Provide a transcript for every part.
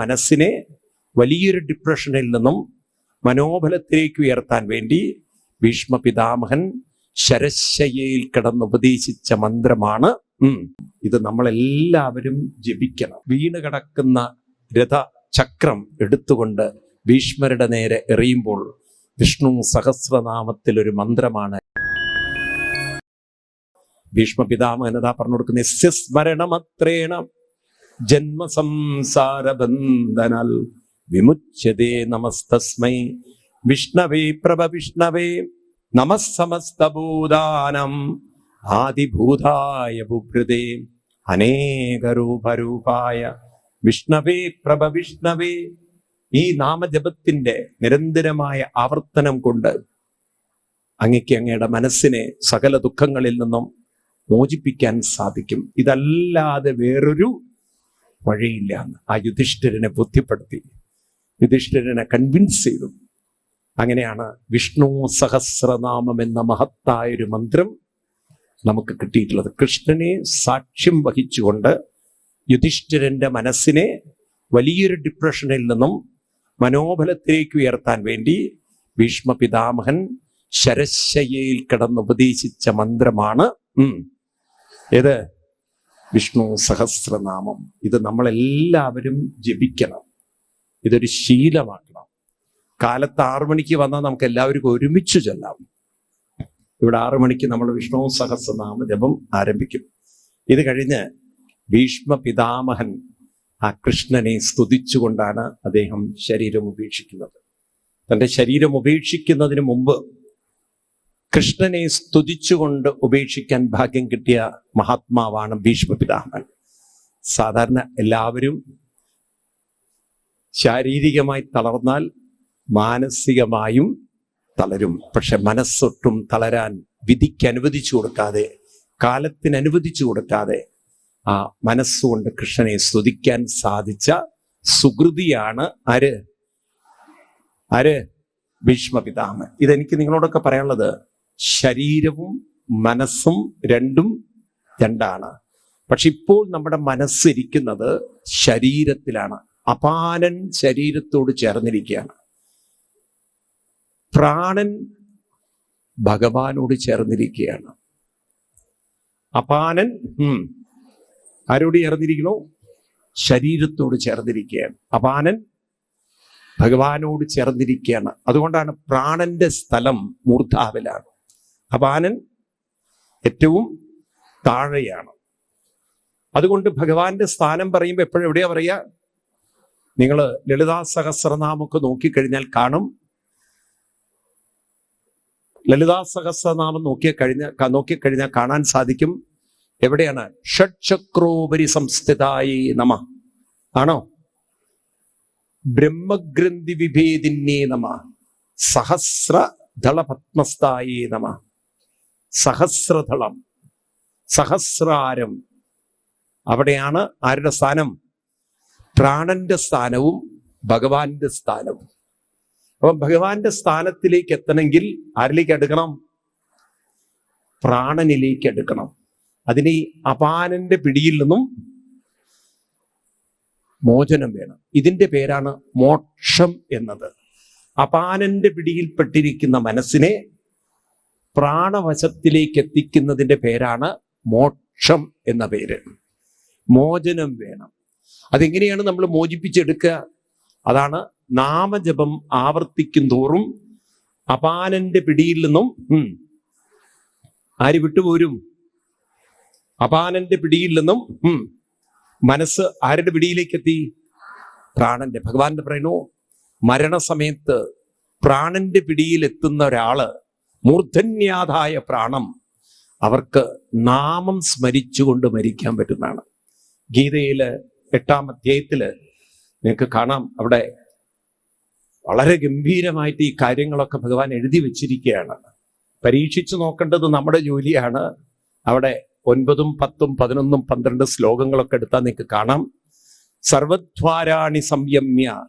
മനസ്സിനെ വലിയൊരു ഡിപ്രഷനിൽ നിന്നും മനോബലത്തിലേക്ക് ഉയർത്താൻ വേണ്ടി ഭീഷ്മ പിതാമഹൻ ശരശയ്യയിൽ കിടന്ന് ഉപദേശിച്ച മന്ത്രമാണ് ഇത് നമ്മളെല്ലാവരും ജപിക്കണം. വീണ് കിടക്കുന്ന രഥ ചക്രം എടുത്തുകൊണ്ട് ഭീഷ്മരുടെ നേരെ എറിയുമ്പോൾ വിഷ്ണു സഹസ്രനാമത്തിൽ ഒരു മന്ത്രമാണ്. ഭീഷ്മ പിതാമഹനതാ പറഞ്ഞു കൊടുക്കുന്ന "യസ്യ സ്മരണമത്രേണ ജന്മസംസാരബന്ധനാൽ വിമുച്യതേ നമസ്തസ്മൈ. വിഷ്ണവേ പ്രഭ വിഷ്ണവേ നമസ്സമസ്തഭൂതാനം. ആദിഭൂതായ ബുഭൃതേ അനേകരൂപരൂപായ. വിഷ്ണവേ പ്രഭ വിഷ്ണവേ ഈ നാമജപത്തിന്റെ നിരന്തരമായ ആവർത്തനം കൊണ്ട് അങ്ങയ്ക്ക് അങ്ങയുടെ മനസ്സിനെ സകല ദുഃഖങ്ങളിൽ നിന്നും മോചിപ്പിക്കാൻ സാധിക്കും. ഇതല്ലാതെ വേറൊരു വഴിയില്ല എന്ന്. ആ യുധിഷ്ഠിരനെ ബുദ്ധിപ്പെടുത്തി യുധിഷ്ഠിരനെ കൺവിൻസ് ചെയ്തു. അങ്ങനെയാണ് വിഷ്ണു സഹസ്രനാമം എന്ന മഹത്തായ ഒരു മന്ത്രം നമുക്ക് കിട്ടിയിട്ടുള്ളത്. കൃഷ്ണനെ സാക്ഷ്യം വഹിച്ചുകൊണ്ട് യുധിഷ്ഠിരന്റെ മനസ്സിനെ വലിയൊരു ഡിപ്രഷനിൽ നിന്നും മനോബലത്തിലേക്ക് ഉയർത്താൻ വേണ്ടി ഭീഷ്മ പിതാമഹൻ ശരശയ്യയിൽ കിടന്ന് ഉപദേശിച്ച മന്ത്രമാണ് ഏത്? വിഷ്ണു സഹസ്രനാമം. ഇത് നമ്മളെല്ലാവരും ജപിക്കണം. ഇതൊരു ശീലമാക്കണം. കാലത്ത് ആറു മണിക്ക് വന്നാൽ നമുക്ക് എല്ലാവർക്കും ഒരുമിച്ച് ചെല്ലാം. ഇവിടെ ആറു മണിക്ക് നമ്മൾ വിഷ്ണു സഹസ്രനാമ ജപം ആരംഭിക്കും. ഇത് കഴിഞ്ഞ് ഭീഷ്മ പിതാമഹൻ ആ കൃഷ്ണനെ സ്തുതിച്ചുകൊണ്ടാണ് അദ്ദേഹം ശരീരം ഉപേക്ഷിക്കുന്നത്. തന്റെ ശരീരം ഉപേക്ഷിക്കുന്നതിന് മുമ്പ് കൃഷ്ണനെ സ്തുതിച്ചുകൊണ്ട് ഉപേക്ഷിക്കാൻ ഭാഗ്യം കിട്ടിയ മഹാത്മാവാണ് ഭീഷ്മ പിതാമൻ സാധാരണ എല്ലാവരും ശാരീരികമായി തളർന്നാൽ മാനസികമായും തളരും. പക്ഷെ മനസ്സൊട്ടും തളരാൻ വിധിക്ക് അനുവദിച്ചു കൊടുക്കാതെ കാലത്തിന് അനുവദിച്ചു കൊടുക്കാതെ ആ മനസ്സുകൊണ്ട് കൃഷ്ണനെ സ്തുതിക്കാൻ സാധിച്ച സുകൃതിയാണ് ആര്? ആര്? ഭീഷ്മ പിതാമൻ ഇതെനിക്ക് നിങ്ങളോടൊക്കെ പറയാനുള്ളത് ശരീരവും മനസ്സും രണ്ടും രണ്ടാണ്. പക്ഷെ ഇപ്പോൾ നമ്മുടെ മനസ്സിരിക്കുന്നത് ശരീരത്തിലാണ്. അപാനൻ ശരീരത്തോട് ചേർന്നിരിക്കുകയാണ്. പ്രാണൻ ഭഗവാനോട് ചേർന്നിരിക്കുകയാണ്. അപാനൻ ആരോട് ചേർന്നിരിക്കണോ ശരീരത്തോട് ചേർന്നിരിക്കുകയാണ്. അപാനൻ ഭഗവാനോട് ചേർന്നിരിക്കുകയാണ്. അതുകൊണ്ടാണ് പ്രാണന്റെ സ്ഥലം മൂർധാവിലാണ്. അപാനൻ ഏറ്റവും താഴെയാണ്. അതുകൊണ്ട് ഭഗവാന്റെ സ്ഥാനം പറയുമ്പോൾ എപ്പോഴും എവിടെയാ പറയുക? നിങ്ങൾ ലളിതാ സഹസ്രനാമൊക്കെ നോക്കിക്കഴിഞ്ഞാൽ കാണും. ലളിതാ സഹസ്രനാമം നോക്കിയ കഴിഞ്ഞ നോക്കിക്കഴിഞ്ഞാൽ കാണാൻ സാധിക്കും. എവിടെയാണ്? ഷഡ്ചക്രോപരി സംസ്ഥിതായി നമ. ആണോ? ബ്രഹ്മഗ്രന്ഥി വിഭേദിന്യേ നമ. സഹസ്രദള പത്മസ്ഥായേ നമ. സഹസ്രദളം സഹസ്രാരം. അവിടെയാണ് ആരുടെ സ്ഥാനം? പ്രാണന്റെ സ്ഥാനവും ഭഗവാന്റെ സ്ഥാനവും. അപ്പൊ ഭഗവാന്റെ സ്ഥാനത്തിലേക്ക് എത്തണമെങ്കിൽ ആരിലേക്ക് എടുക്കണം പ്രാണനിലേക്ക് എടുക്കണം അതിന് ഈ അപാനന്റെ പിടിയിൽ നിന്നും മോചനം വേണം. ഇതിന്റെ പേരാണ് മോക്ഷം എന്നത്. അപാനന്റെ പിടിയിൽപ്പെട്ടിരിക്കുന്ന മനസ്സിനെ പ്രാണവശത്തിലേക്ക് എത്തിക്കുന്നതിന്റെ പേരാണ് മോക്ഷം എന്ന പേര്. മോചനം വേണം. അതെങ്ങനെയാണ് നമ്മൾ മോചിപ്പിച്ചെടുക്കുക? അതാണ് നാമജപം ആവർത്തിക്കും തോറും അപാനന്റെ പിടിയിൽ നിന്നും ആര് വിട്ടുപോരും? അപാനന്റെ പിടിയിൽ നിന്നും മനസ്സ് ആരുടെ പിടിയിലേക്ക് എത്തി പ്രാണന്റെ. ഭഗവാന്റെ പറയുന്നു മരണസമയത്ത് പ്രാണന്റെ പിടിയിൽ എത്തുന്ന ഒരാൾ മൂർധന്യാതായ പ്രാണം അവർക്ക് നാമം സ്മരിച്ചുകൊണ്ട് മരിക്കാൻ പറ്റുന്നതാണ്. ഗീതയിൽ എട്ടാം അധ്യായത്തിൽ നിങ്ങൾക്ക് കാണാം. അവിടെ വളരെ ഗംഭീരമായിട്ട് ഈ കാര്യങ്ങളൊക്കെ ഭഗവാൻ എഴുതി വെച്ചിരിക്കുകയാണ്. പരീക്ഷിച്ചു നോക്കേണ്ടത് നമ്മുടെ ജോലിയാണ്. അവിടെ ഒൻപതും പത്തും പതിനൊന്നും പന്ത്രണ്ട് ശ്ലോകങ്ങളൊക്കെ എടുത്താൽ നിങ്ങൾക്ക് കാണാം. സർവദ്വാരാണി സംയമ്യ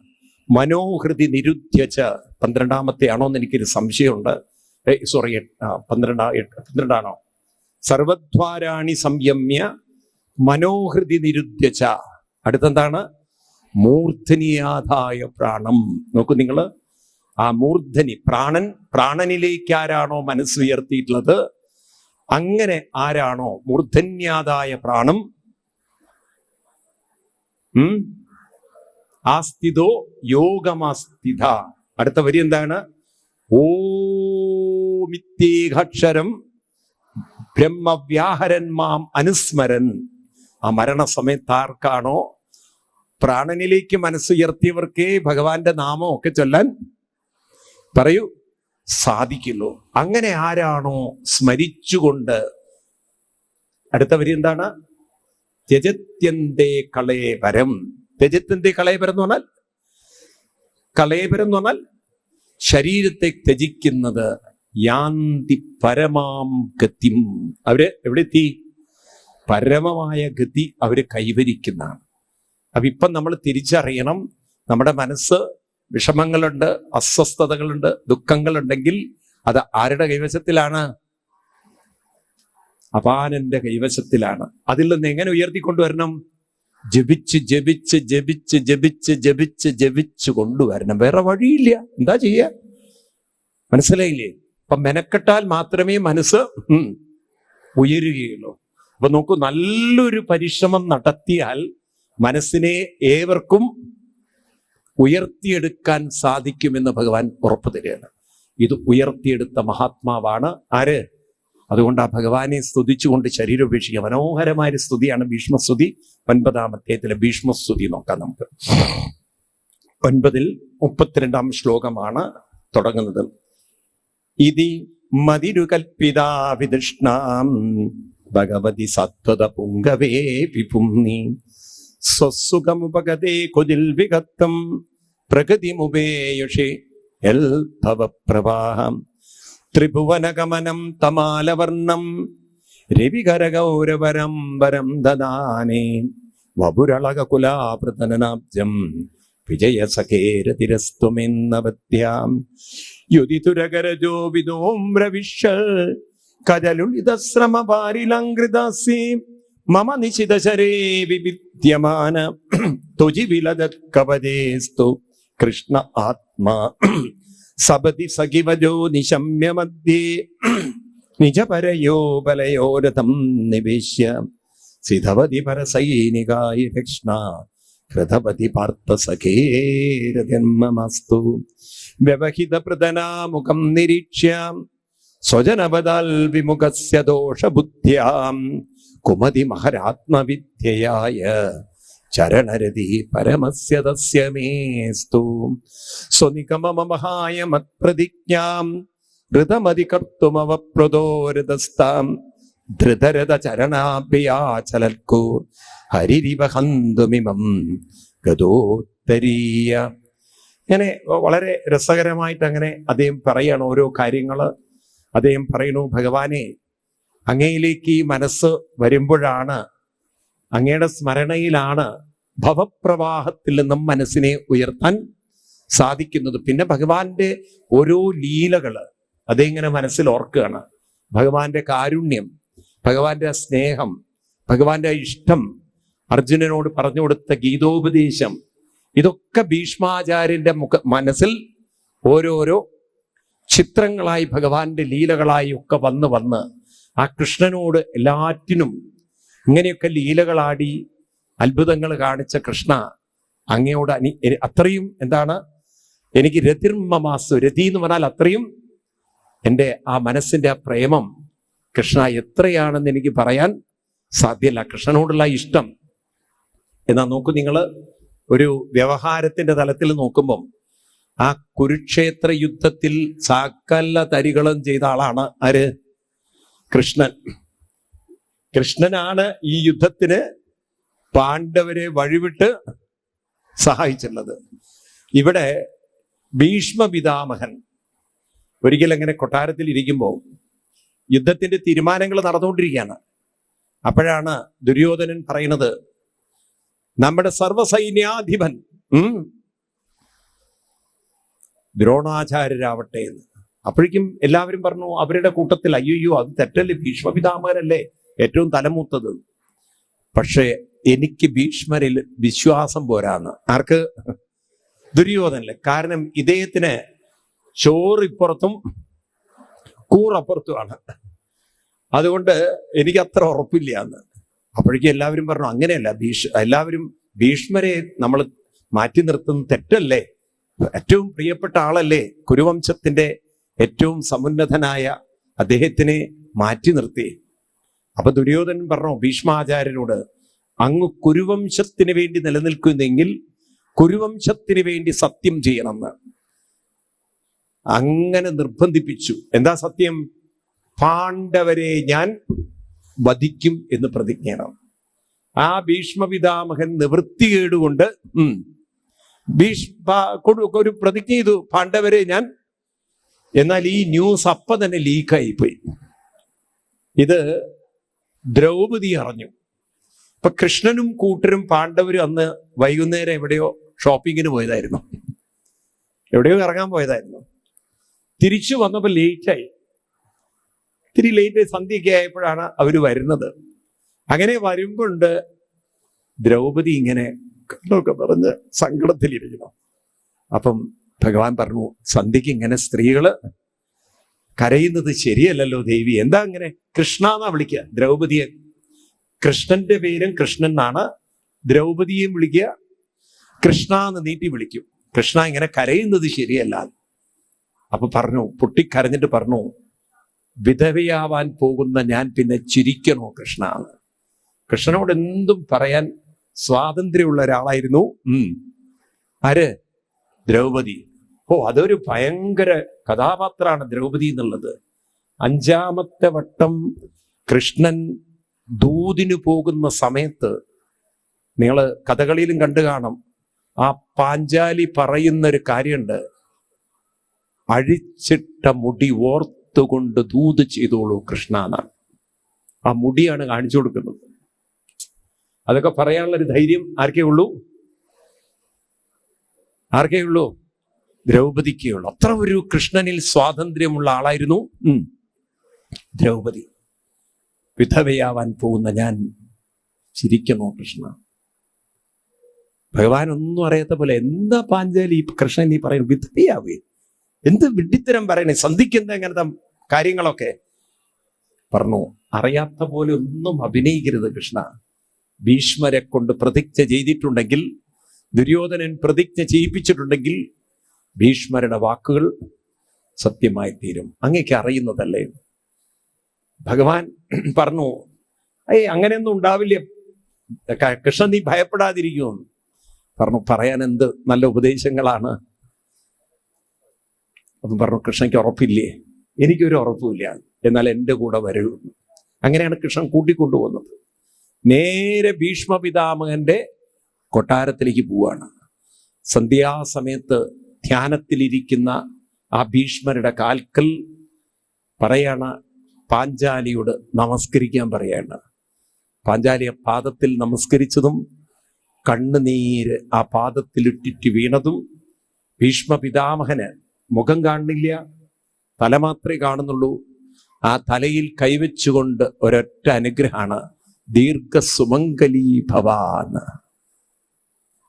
മനോഹൃതി നിരുദ്ധ്യച്ച് പന്ത്രണ്ടാമത്തെ ആണോ എന്ന് എനിക്കൊരു സംശയമുണ്ട്. സോറി പന്ത്രണ്ടാ പന്ത്രണ്ടാണോ? സർവദ്വാരാണി സംയമ്യ മനോഹൃതി നിരുദ്ധ്യച്ച അടുത്തെന്താണ്? മൂർധനിയാതായ പ്രാണം. നോക്കൂ നിങ്ങൾ ആ മൂർധനി പ്രാണൻ പ്രാണനിലേക്ക് ആരാണോ മനസ്സുയർത്തിയിട്ടുള്ളത് അങ്ങനെ ആരാണോ മൂർധന്യാതായ പ്രാണം? ഉം? ആസ്തിതോ യോഗമാസ്തിത അടുത്ത വരി എന്താണ്? ഓമിത്യേകാക്ഷരം ബ്രഹ്മവ്യാഹരൻ മാം അനുസ്മരൻ. ആ മരണസമയത്ത് ആർക്കാണോ പ്രാണനിലേക്ക് മനസ്സുയർത്തിയവർക്കേ ഭഗവാന്റെ നാമം ഒക്കെ ചൊല്ലാൻ പറയൂ? സാധിക്കുള്ളൂ അങ്ങനെ ആരാണോ സ്മരിച്ചുകൊണ്ട്? അടുത്ത വരി എന്താണ്? ത്യജത്യന്തേ കളേപരം ത്യജത്യന്തേ കളേപരം എന്ന് പറഞ്ഞാൽ? കളേപരം എന്ന് പറഞ്ഞാൽ ശരീരത്തെ ത്യജിക്കുന്നത്. യാന്തി പരമാം ഗതിം. അവർ എവിടെ എത്തി പരമമായ ഗതി അവർ കൈവരിക്കുന്നതാണ്. അപ്പൊ ഇപ്പം നമ്മൾ തിരിച്ചറിയണം. നമ്മുടെ മനസ്സ് വിഷമങ്ങളുണ്ട് അസ്വസ്ഥതകളുണ്ട് ദുഃഖങ്ങളുണ്ടെങ്കിൽ അത് ആരുടെ കൈവശത്തിലാണ്? അപാനന്റെ കൈവശത്തിലാണ്. അതിൽ നിന്ന് എങ്ങനെ ഉയർത്തിക്കൊണ്ടുവരണം? ജപിച്ച് ജപിച്ച് ജപിച്ച് ജപിച്ച് ജപിച്ച് ജപിച്ച് കൊണ്ടുവരണം. വേറെ വഴിയില്ല. എന്താ ചെയ്യ മനസ്സിലായില്ലേ? അപ്പൊ മെനക്കെട്ടാൽ മാത്രമേ മനസ്സ് ഉയരുകയുള്ളൂ. അപ്പൊ നോക്കൂ നല്ലൊരു പരിശ്രമം നടത്തിയാൽ മനസ്സിനെ ഏവർക്കും ഉയർത്തിയെടുക്കാൻ സാധിക്കുമെന്ന് ഭഗവാൻ ഉറപ്പു തരികയാണ്. ഇത് ഉയർത്തിയെടുത്ത മഹാത്മാവാണ് ആര്? അതുകൊണ്ട് ആ ഭഗവാനെ സ്തുതിച്ചുകൊണ്ട് ശരീരം ഉപേക്ഷിക്കുക മനോഹരമായ സ്തുതിയാണ് ഭീഷ്മസ്തുതി. ഒൻപതാം അധ്യായത്തിലെ ഭീഷ്മസ്തുതി നോക്കാം നമുക്ക്. ഒൻപതിൽ മുപ്പത്തിരണ്ടാം ശ്ലോകമാണ് തുടങ്ങുന്നത്. ഇതി മതിരുകൽപ്പിതാവിതൃഷ്ണാം ഭഗവതി സത്വത പുങ്കവേ വിപുംനി സ്വസുഖമുപഗതേ കുതിൽ വിഗത്തം പ്രകൃതിമുപേയുഷേ എൽ ഭവപ്രവാഹം. ത്രിഭുവനഗമനം തമാലവർണം രവികരഗൗരവരം വരം ദദാനേ. വപുരളകുലാപൃതനാബ്ജം വിജയസഖേരതിരസ്തുമെന്നവത്യാം യുതിതുരകരജോ വിദോമ്രവിഷ കജലുളിതശ്രമപാരിലങ്കൃതാസി മമ നിശിതശരേ വിവിദ്യമാന തുജി വിലതത്കവചേസ്തു. കൃഷ്ണ ആത്മാ. സപതി സഖിവജോ നിശമ്യ മധ്യേ. നിജപരയോ ബലയോരഥം നിവേശ്യ. സിധവതി പരസൈനികായ കൃഷ്ണ കൃതവതി പാർത്ഥ സഖേരജന്മമസ്തു വ്യവഹിത പ്രദനാമുഖം നിരീക്ഷ്യ. സ്വജനപദാൽ വിമുഖസ്യ ദോഷബുദ്ധ്യാം. കുമതി മഹരാത്മവിദ്യയായ ചരണരതി പരമസ്യ തസ്യ മേസ്തു മത്പ്രതിജ്ഞാം ഋതമതി കർത്തുമവപ്രദോരതസ്താം ധൃതരഥ ചരണാഭ്യാചലൽക്കു ഹരിരിവ ഹന്തുമിമം ഗതോത്തരീയ ഇങ്ങനെ വളരെ രസകരമായിട്ട് അങ്ങനെ അദ്ദേഹം പറയാണ് ഓരോ കാര്യങ്ങൾ അദ്ദേഹം പറയുന്നു ഭഗവാനെ അങ്ങയിലേക്ക് ഈ മനസ്സ് വരുമ്പോഴാണ് അങ്ങയുടെ സ്മരണയിലാണ് ഭവപ്രവാഹത്തിൽ നിന്നും മനസ്സിനെ ഉയർത്താൻ സാധിക്കുന്നത്. പിന്നെ ഭഗവാന്റെ ഓരോ ലീലകൾ അതിങ്ങനെ മനസ്സിൽ ഓർക്കുകയാണ്. ഭഗവാന്റെ കാരുണ്യം ഭഗവാന്റെ സ്നേഹം ഭഗവാന്റെ ഇഷ്ടം അർജുനനോട് പറഞ്ഞു കൊടുത്ത ഗീതോപദേശം ഇതൊക്കെ ഭീഷ്മാചാര്യന്റെ മുഖ മനസ്സിൽ ഓരോരോ ചിത്രങ്ങളായി ഭഗവാന്റെ ലീലകളായി ഒക്കെ വന്ന് വന്ന് ആ കൃഷ്ണനോട് എല്ലാറ്റിനും ഇങ്ങനെയൊക്കെ ലീലകളാടി അത്ഭുതങ്ങൾ കാണിച്ച കൃഷ്ണ അങ്ങയോട് അനി അത്രയും എന്താണ് എനിക്ക് രതിർമ്മമാസു രതി എന്ന് പറഞ്ഞാൽ അത്രയും എന്റെ ആ മനസ്സിന്റെ ആ പ്രേമം കൃഷ്ണ എത്രയാണെന്ന് എനിക്ക് പറയാൻ സാധ്യമല്ല കൃഷ്ണനോടുള്ള ഇഷ്ടം. എന്നാ നോക്കൂ നിങ്ങൾ ഒരു വ്യവഹാരത്തിന്റെ തലത്തിൽ നോക്കുമ്പം ആ കുരുക്ഷേത്ര യുദ്ധത്തിൽ സകല തരികളും ചെയ്ത ആളാണ് ആര്? കൃഷ്ണൻ. കൃഷ്ണനാണ് ഈ യുദ്ധത്തിന് പാണ്ഡവരെ വഴിവിട്ട് സഹായിച്ചിരുന്നത് ഇവിടെ ഭീഷ്മ പിതാമഹൻ ഒരിക്കലും അങ്ങനെ കൊട്ടാരത്തിൽ ഇരിക്കുമ്പോൾ യുദ്ധത്തിന്റെ തീരുമാനങ്ങൾ നടന്നുകൊണ്ടിരിക്കുകയാണ്. അപ്പോഴാണ് ദുര്യോധനൻ പറയുന്നത് നമ്മുടെ സർവസൈന്യാധിപൻ ദ്രോണാചാര്യരാവട്ടെ എന്ന്. അപ്പോഴേക്കും എല്ലാവരും പറഞ്ഞു അവരുടെ കൂട്ടത്തിൽ അയ്യോ അത് തെറ്റല്ലേ? ഭീഷ്മപിതാമകനല്ലേ ഏറ്റവും തലമൂത്തത്. പക്ഷേ എനിക്ക് ഭീഷ്മരിൽ വിശ്വാസം പോരാന്ന്. ആർക്ക്? ദുര്യോധനല്ലേ കാരണം ഇദ്ദേഹത്തിന് ചോറിപ്പുറത്തും കൂറപ്പുറത്തുമാണ് അതുകൊണ്ട് എനിക്ക് അത്ര ഉറപ്പില്ല എന്ന് അപ്പോഴേക്കും എല്ലാവരും പറഞ്ഞു അങ്ങനെയല്ല ഭീഷ് എല്ലാവരും ഭീഷ്മരെ നമ്മൾ മാറ്റി നിർത്തുന്ന തെറ്റല്ലേ? ഏറ്റവും പ്രിയപ്പെട്ട ആളല്ലേ കുരുവംശത്തിന്റെ ഏറ്റവും സമുന്നതനായ അദ്ദേഹത്തിനെ മാറ്റി നിർത്തി. അപ്പൊ ദുര്യോധനൻ പറഞ്ഞു ഭീഷ്മാചാര്യനോട് അങ്ങ് കുരുവംശത്തിന് വേണ്ടി നിലനിൽക്കുന്നെങ്കിൽ കുരുവംശത്തിന് വേണ്ടി സത്യം ചെയ്യണമെന്ന്. അങ്ങനെ നിർബന്ധിപ്പിച്ചു. എന്താ സത്യം? പാണ്ഡവരെ ഞാൻ വധിക്കും എന്ന് പ്രതിജ്ഞയാണ്. ആ ഭീഷ്മപിതാമഹൻ നിവൃത്തികേടുകൊണ്ട് ഭീഷ്മ ഒരു പ്രതിജ്ഞ ചെയ്തു. പാണ്ഡവരെ ഞാൻ എന്നാൽ ഈ ന്യൂസ് അപ്പ തന്നെ ലീക്കായി പോയി ഇത് ദ്രൗപദി അറിഞ്ഞു. ഇപ്പൊ കൃഷ്ണനും കൂട്ടരും പാണ്ഡവരും അന്ന് വൈകുന്നേരം എവിടെയോ ഷോപ്പിങ്ങിന് പോയതായിരുന്നു. എവിടെയോ ഇറങ്ങാൻ പോയതായിരുന്നു. തിരിച്ചു വന്നപ്പോൾ ലേറ്റായി ഇത്തിരി ലേറ്റ് സന്ധ്യയൊക്കെ ആയപ്പോഴാണ് അവർ വരുന്നത്. അങ്ങനെ വരുമ്പോണ്ട് ദ്രൗപദി ഇങ്ങനെ കണ്ണൊക്കെ പറഞ്ഞ് സങ്കടത്തിലിരിക്കണം അപ്പം ഭഗവാൻ പറഞ്ഞു സന്ധ്യക്ക് ഇങ്ങനെ സ്ത്രീകൾ കരയുന്നത് ശരിയല്ലല്ലോ ദേവി. എന്താ അങ്ങനെ കൃഷ്ണ എന്നാ വിളിക്കുക ദ്രൗപതിയെ കൃഷ്ണന്റെ പേരും കൃഷ്ണൻ എന്നാണ് ദ്രൗപതിയെയും വിളിക്കുക കൃഷ്ണ എന്ന് നീട്ടി വിളിക്കും. കൃഷ്ണ ഇങ്ങനെ കരയുന്നത് ശരിയല്ല. അപ്പൊ പറഞ്ഞു പൊട്ടിക്കരഞ്ഞിട്ട് പറഞ്ഞു വിധവയാവാൻ പോകുന്ന ഞാൻ പിന്നെ ചിരിക്കണോ കൃഷ്ണ? കൃഷ്ണനോട് എന്തും പറയാൻ സ്വാതന്ത്ര്യമുള്ള ഒരാളായിരുന്നു. ഉം. ആര്? ദ്രൗപദി. ഓ അതൊരു ഭയങ്കര കഥാപാത്രമാണ് ദ്രൗപദി എന്നുള്ളത്. അഞ്ചാമത്തെ വട്ടം കൃഷ്ണൻ ദൂതിനു പോകുന്ന സമയത്ത് നിങ്ങൾ കഥകളിയിലും കണ്ടു കാണും. ആ പാഞ്ചാലി പറയുന്ന ഒരു കാര്യമുണ്ട്. അഴിച്ചിട്ട മുടി ഓർത്തുകൊണ്ട് ദൂത് ചെയ്തോളൂ കൃഷ്ണ എന്നാണ് ആ മുടിയാണ് കാണിച്ചു കൊടുക്കുന്നത്. അതൊക്കെ പറയാനുള്ള ഒരു ധൈര്യം ആർക്കേ ഉള്ളൂ? ആർക്കേ ഉള്ളൂ? ദ്രൗപദിക്കേ ഉള്ളൂ. അത്ര ഒരു കൃഷ്ണനിൽ സ്വാതന്ത്ര്യമുള്ള ആളായിരുന്നു. ദ്രൗപദി വിധവയാവാൻ പോകുന്ന ഞാൻ ചിരിക്കുന്നു കൃഷ്ണ. ഭഗവാൻ ഒന്നും അറിയാത്ത പോലെ എന്താ പാഞ്ചാലി കൃഷ്ണൻ നീ പറയുന്നു വിധവയാവേ എന്ത് വിഡ്ഢിത്തരം പറയണേ? സന്ധിക്കുന്ന എങ്ങനത്തെ കാര്യങ്ങളൊക്കെ? പറഞ്ഞു അറിയാത്ത പോലെ ഒന്നും അഭിനയിക്കരുത് കൃഷ്ണ. ഭീഷ്മരെ കൊണ്ട് പ്രതിജ്ഞ ചെയ്തിട്ടുണ്ടെങ്കിൽ ദുര്യോധനൻ പ്രതിജ്ഞ ചെയ്യിപ്പിച്ചിട്ടുണ്ടെങ്കിൽ ഭീഷ്മരുടെ വാക്കുകൾ സത്യമായി തീരും. അങ്ങേക്ക് അറിയുന്നതല്ലേ? ഭഗവാൻ പറഞ്ഞു ഏയ് അങ്ങനെയൊന്നും ഉണ്ടാവില്ല. കൃഷ്ണൻ നീ ഭയപ്പെടാതിരിക്കുമെന്ന് പറഞ്ഞു പറയാൻ എന്ത് നല്ല ഉപദേശങ്ങളാണ്. അപ്പം പറഞ്ഞു കൃഷ്ണയ്ക്ക് ഉറപ്പില്ലേ? എനിക്കൊരു ഉറപ്പുമില്ല. എന്നാൽ എന്റെ കൂടെ വരൂ അങ്ങനെയാണ് കൃഷ്ണൻ കൂട്ടിക്കൊണ്ടുപോകുന്നത്. നേരെ ഭീഷ്മ പിതാമകന്റെ കൊട്ടാരത്തിലേക്ക് പോവാണ്. സന്ധ്യാസമയത്ത് ധ്യാനത്തിലിരിക്കുന്ന ആ ഭീഷ്മരുടെ കാൽക്കൽ പറയാണ് പാഞ്ചാലിയോട് നമസ്കരിക്കാൻ പറയാണ്. പാഞ്ചാലിയെ പാദത്തിൽ നമസ്കരിച്ചതും കണ്ണുനീര് ആ പാദത്തിലിട്ടിട്ട് വീണതും ഭീഷ്മ പിതാമഹന് മുഖം കാണുന്നില്ല തല മാത്രമേ കാണുന്നുള്ളൂ. ആ തലയിൽ കൈവച്ചുകൊണ്ട് ഒരൊറ്റ അനുഗ്രഹമാണ് ദീർഘസുമംഗലീ ഭവാന്ന്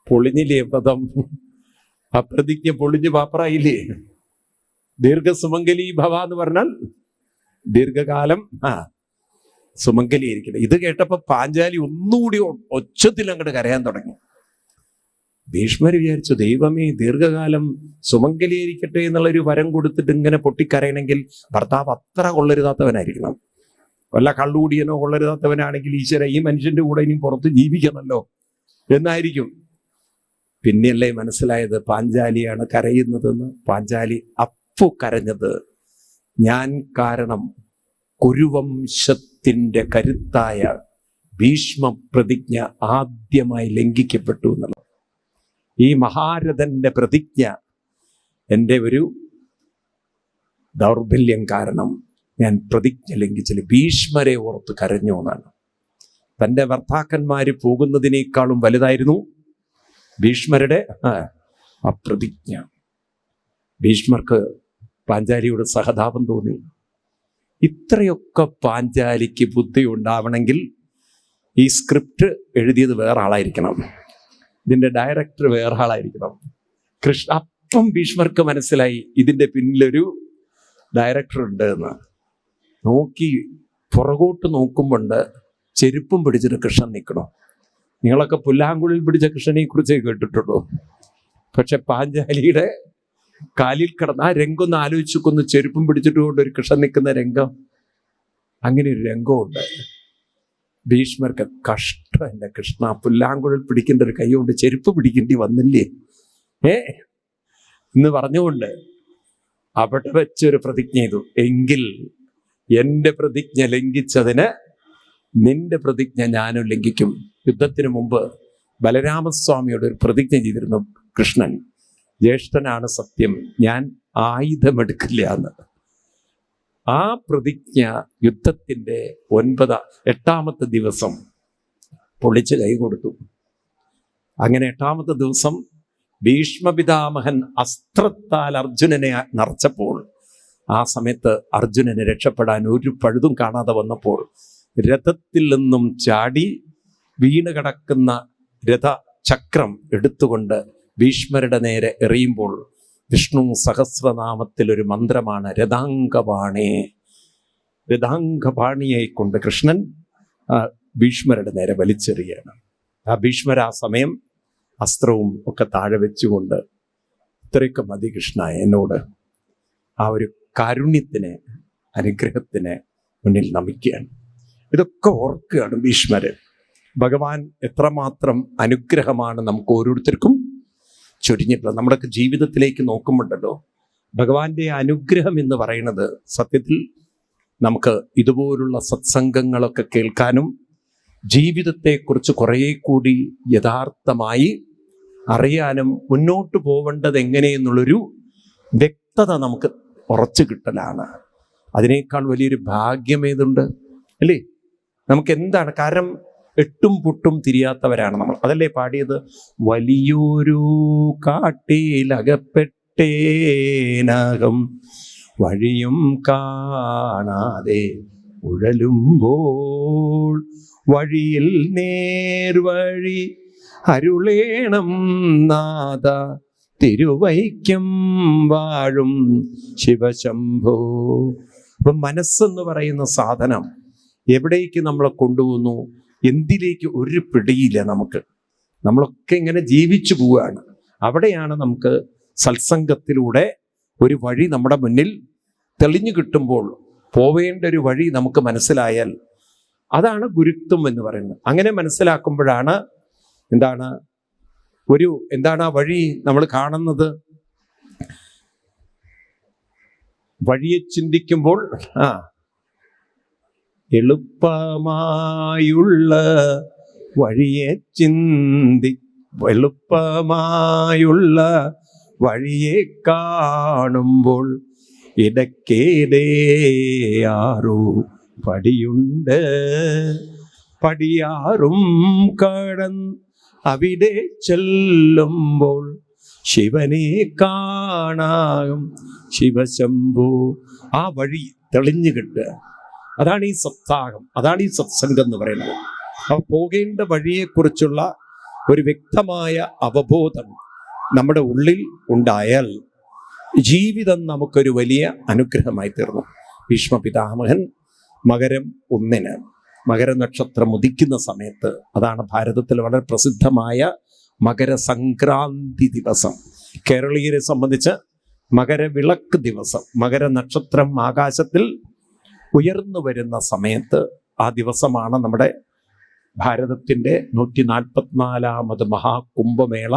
പൊളിഞ്ഞില്ലേ പദം അപ്രതിജ്ഞ പ്രതിജ്ഞ പൊളിഞ്ഞ് പാപ്പറായില്ലേ? ദീർഘസുമംഗലീ ഭവ എന്ന് പറഞ്ഞാൽ ദീർഘകാലം ആ സുമംഗലി ഇരിക്കണം ഇത് കേട്ടപ്പോ പാഞ്ചാലി ഒന്നുകൂടി ഒച്ചത്തിൽ അങ്ങോട്ട് കരയാൻ തുടങ്ങി. ഭീഷ്മർ വിചാരിച്ചു ദൈവമേ ദീർഘകാലം സുമംഗലിയായിരിക്കട്ടെ എന്നുള്ളൊരു വരം കൊടുത്തിട്ട് ഇങ്ങനെ പൊട്ടിക്കരയണമെങ്കിൽ ഭർത്താവ് അത്ര കൊള്ളരുതാത്തവനായിരിക്കണം. വല്ല കള്ളുകൂടിയനോ കൊള്ളരുതാത്തവനാണെങ്കിൽ ഈശ്വര ഈ മനുഷ്യന്റെ കൂടെ ഇനി പുറത്ത് ജീവിക്കണമല്ലോ എന്നായിരിക്കും. പിന്നെയല്ലേ മനസ്സിലായത് പാഞ്ചാലിയാണ് കരയുന്നതെന്ന്. പാഞ്ചാലി അപ്പു കരഞ്ഞത് ഞാൻ കാരണം കുരുവംശത്തിന്റെ കരുത്തായ ഭീഷ്മ പ്രതിജ്ഞ ആദ്യമായി ലംഘിക്കപ്പെട്ടു എന്നുള്ളത്. ഈ മഹാരഥന്റെ പ്രതിജ്ഞ എന്റെ ഒരു ദൗർബല്യം കാരണം ഞാൻ പ്രതിജ്ഞ ലംഘിച്ചിൽ ഭീഷ്മരെ ഓർത്ത് കരഞ്ഞു എന്നാണ്. തന്റെ ഭർത്താക്കന്മാർ പോകുന്നതിനേക്കാളും വലുതായിരുന്നു ഭീഷ്മരുടെ ആ പ്രതിജ്ഞ. ഭീഷ്മർക്ക് പാഞ്ചാലിയോട് സഹതാപം തോന്നി. ഇത്രയൊക്കെ പാഞ്ചാലിക്ക് ബുദ്ധി ഉണ്ടാവണമെങ്കിൽ ഈ സ്ക്രിപ്റ്റ് എഴുതിയത് വേറെ ആളായിരിക്കണം. ഇതിന്റെ ഡയറക്ടർ വേറെ ആളായിരിക്കണം കൃഷ്ണ അപ്പം ഭീഷ്മർക്ക് മനസ്സിലായി ഇതിന്റെ പിന്നിലൊരു ഡയറക്ടർ ഉണ്ട് എന്ന്. നോക്കി പുറകോട്ട് നോക്കുമ്പോണ്ട് ചെരുപ്പും പിടിച്ചിട്ട് കൃഷ്ണൻ നിൽക്കണം. നിങ്ങളൊക്കെ പുല്ലാങ്കുഴൽ പിടിച്ച കൃഷ്ണനെ കുറിച്ച് കേട്ടിട്ടുള്ളൂ. പക്ഷെ പാഞ്ചാലിയുടെ കാലിൽ കിടന്ന് ആ രംഗം ഒന്ന് ആലോചിച്ച് കൊന്ന് ചെരുപ്പും പിടിച്ചിട്ട് കൊണ്ട് ഒരു കൃഷ്ണൻ നിൽക്കുന്ന രംഗം. അങ്ങനെ ഒരു രംഗമുണ്ട്. ഭീഷ്മർക്ക് കഷ്ടം എന്റെ കൃഷ്ണ. പുല്ലാങ്കുഴൽ പിടിക്കേണ്ട ഒരു കൈകൊണ്ട് ചെരുപ്പ് പിടിക്കേണ്ടി വന്നില്ലേ? ഏ? എന്ന് പറഞ്ഞുകൊണ്ട് അവിടെ വെച്ചൊരു പ്രതിജ്ഞ ചെയ്തു. എങ്കിൽ എന്റെ പ്രതിജ്ഞ ലംഘിച്ചതിന് നിന്റെ പ്രതിജ്ഞ ഞാനും ലംഘിക്കും. യുദ്ധത്തിന് മുമ്പ് ബലരാമസ്വാമിയോട് ഒരു പ്രതിജ്ഞ ചെയ്തിരുന്നു കൃഷ്ണൻ. ജ്യേഷ്ഠനാണ് സത്യം. ഞാൻ ആയുധമെടുക്കില്ല എന്ന്. ആ പ്രതിജ്ഞ യുദ്ധത്തിന്റെ ഒൻപത് എട്ടാമത്തെ ദിവസം പൊളിച്ച് കൈ കൊടുത്തു. അങ്ങനെ എട്ടാമത്തെ ദിവസം ഭീഷ്മപിതാമഹൻ അസ്ത്രത്താൽ അർജുനനെ നിറച്ചപ്പോൾ ആ സമയത്ത് അർജുനനെ രക്ഷപ്പെടാൻ ഒരു പഴുതും കാണാതെ വന്നപ്പോൾ രഥത്തിൽ നിന്നും ചാടി വീണ് കിടക്കുന്ന രഥചക്രം എടുത്തുകൊണ്ട് ഭീഷ്മരുടെ നേരെ എറിയുമ്പോൾ വിഷ്ണു സഹസ്രനാമത്തിൽ ഒരു മന്ത്രമാണ് രഥാംഗപാണി രഥാംഗപാണിയെ കൊണ്ട് കൃഷ്ണൻ ഭീഷ്മരുടെ നേരെ വലിച്ചെറിയാണ്. ആ ഭീഷ്മർ ആ സമയം അസ്ത്രവും ഒക്കെ താഴെ വെച്ചുകൊണ്ട് ഇത്രയൊക്കെ മതി കൃഷ്ണ എന്നോട് ആ ഒരു കാരുണ്യത്തിന് അനുഗ്രഹത്തിന് മുന്നിൽ നമിക്കുകയാണ്. ഇതൊക്കെ ഓർക്കുകയാണ് ഭീഷ്മര്. ഭഗവാൻ എത്രമാത്രം അനുഗ്രഹമാണ് നമുക്ക് ഓരോരുത്തർക്കും ചൊരിഞ്ഞിട്ടുള്ളത്. നമ്മുടെയൊക്കെ ജീവിതത്തിലേക്ക് നോക്കുമ്പോണ്ടല്ലോ ഭഗവാന്റെ അനുഗ്രഹം എന്ന് പറയുന്നത് സത്യത്തിൽ നമുക്ക് ഇതുപോലുള്ള സത്സംഗങ്ങളൊക്കെ കേൾക്കാനും ജീവിതത്തെക്കുറിച്ച് കുറേ കൂടി യഥാർത്ഥമായി അറിയാനും മുന്നോട്ട് പോവേണ്ടത് എങ്ങനെയെന്നുള്ളൊരു വ്യക്തത നമുക്ക് ഉറച്ചു കിട്ടലാണ്. അതിനേക്കാൾ വലിയൊരു ഭാഗ്യം ഏതുണ്ട് അല്ലേ? നമുക്ക് എന്താണ് കാരണം എട്ടും പൊട്ടും തിരിയാത്തവരാണ് നമ്മൾ. അതല്ലേ പാടിയത്? വലിയൊരു കാട്ടിലകപ്പെട്ടേനകം വഴിയും കാണാതെ ഉഴലുമ്പോൾ വഴിയിൽ നേർവഴി അരുളേണം നാഥ തിരുവൈക്കം വാഴും ശിവശംഭോ. അപ്പം മനസ്സെന്ന് പറയുന്ന സാധനം എവിടേക്ക് നമ്മളെ കൊണ്ടുപോകുന്നു എന്തിലേക്ക് ഒരു പിടിയില്ല നമുക്ക്? നമ്മളൊക്കെ ഇങ്ങനെ ജീവിച്ചു പോവുകയാണ്. അവിടെയാണ് നമുക്ക് സത്സംഗത്തിലൂടെ ഒരു വഴി നമ്മുടെ മുന്നിൽ തെളിഞ്ഞു കിട്ടുമ്പോൾ പോവേണ്ട ഒരു വഴി നമുക്ക് മനസ്സിലായാൽ അതാണ് ഗുരുത്വം എന്ന് പറയുന്നത്. അങ്ങനെ മനസ്സിലാക്കുമ്പോഴാണ് എന്താണ് ഒരു എന്താണ് ആ വഴി നമ്മൾ കാണുന്നത്? വഴിയെ ചിന്തിക്കുമ്പോൾ ആ എളുപ്പമായുള്ള വഴിയെ ചിന്തി എളുപ്പമായുള്ള വഴിയെ കാണുമ്പോൾ ഇടക്കേതേയാറു പടിയുണ്ട്. പടിയാറും കടൻ അവിടെ ചെല്ലുമ്പോൾ ശിവനെ കാണാം. ശിവശംഭു ആ വഴി തെളിഞ്ഞു കിട്ടുക. അതാണ് ഈ സപ്താഹം അതാണ് ഈ സത്സംഗം എന്ന് പറയുന്നത്. അപ്പൊ പോകേണ്ട വഴിയെക്കുറിച്ചുള്ള ഒരു വ്യക്തമായ അവബോധം നമ്മുടെ ഉള്ളിൽ ഉണ്ടായാൽ ജീവിതം നമുക്കൊരു വലിയ അനുഗ്രഹമായി തീർന്നു. ഭീഷ്മ പിതാമഹൻ മകരം ഒന്നിന് മകരനക്ഷത്രം ഉദിക്കുന്ന സമയത്ത് അതാണ് ഭാരതത്തിൽ വളരെ പ്രസിദ്ധമായ മകരസംക്രാന്തി ദിവസം. കേരളീയരെ സംബന്ധിച്ച് മകരവിളക്ക് ദിവസം മകരനക്ഷത്രം ആകാശത്തിൽ ഉയർന്നു വരുന്ന സമയത്ത് ആ ദിവസമാണ് നമ്മുടെ ഭാരതത്തിന്റെ നൂറ്റി നാൽപ്പത്തിനാലാമത് മഹാകുംഭമേള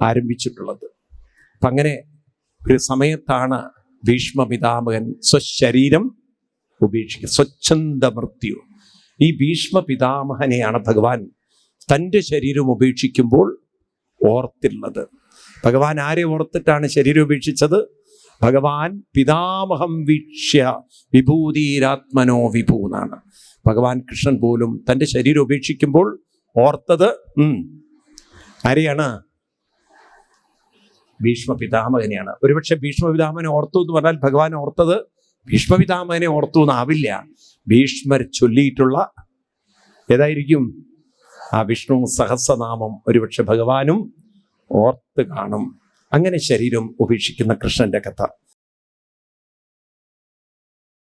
ആരംഭിച്ചിട്ടുള്ളത്. അപ്പം അങ്ങനെ ഒരു സമയത്താണ് ഭീഷ്മ പിതാമകൻ സ്വശരീരം ഉപേക്ഷിക്കുക സ്വച്ഛന്ത മൃത്യു ഈ ഭീഷ്മ പിതാമഹനെയാണ് ഭഗവാൻ തന്റെ ശരീരം ഉപേക്ഷിക്കുമ്പോൾ ഓർത്തിട്ടുള്ളത്. ഭഗവാൻ ആരെ ഓർത്തിട്ടാണ് ശരീരം ഉപേക്ഷിച്ചത്? ഭഗവാൻ പിതാമഹം വീക്ഷ്യ വിഭൂതിരാത്മനോ വിഭൂ എന്നാണ് ഭഗവാൻ കൃഷ്ണൻ പോലും തന്റെ ശരീരം ഉപേക്ഷിക്കുമ്പോൾ ഓർത്തത് ആരെയാണ്? ഭീഷ്മ പിതാമകനെയാണ് ഒരുപക്ഷെ ഭീഷ്മ പിതാമകനെ ഓർത്തു എന്ന് പറഞ്ഞാൽ ഭഗവാൻ ഓർത്തത് ഭീഷ്മ പിതാമകനെ ഓർത്തു എന്നാവില്ല. ഭീഷ്മർ ചൊല്ലിയിട്ടുള്ള ഏതായിരിക്കും? ആ വിഷ്ണു സഹസ്രനാമം ഒരുപക്ഷെ ഭഗവാനും ഓർത്ത് കാണും. അങ്ങനെ ശരീരം ഉപേക്ഷിക്കുന്ന കൃഷ്ണന്റെ കഥ.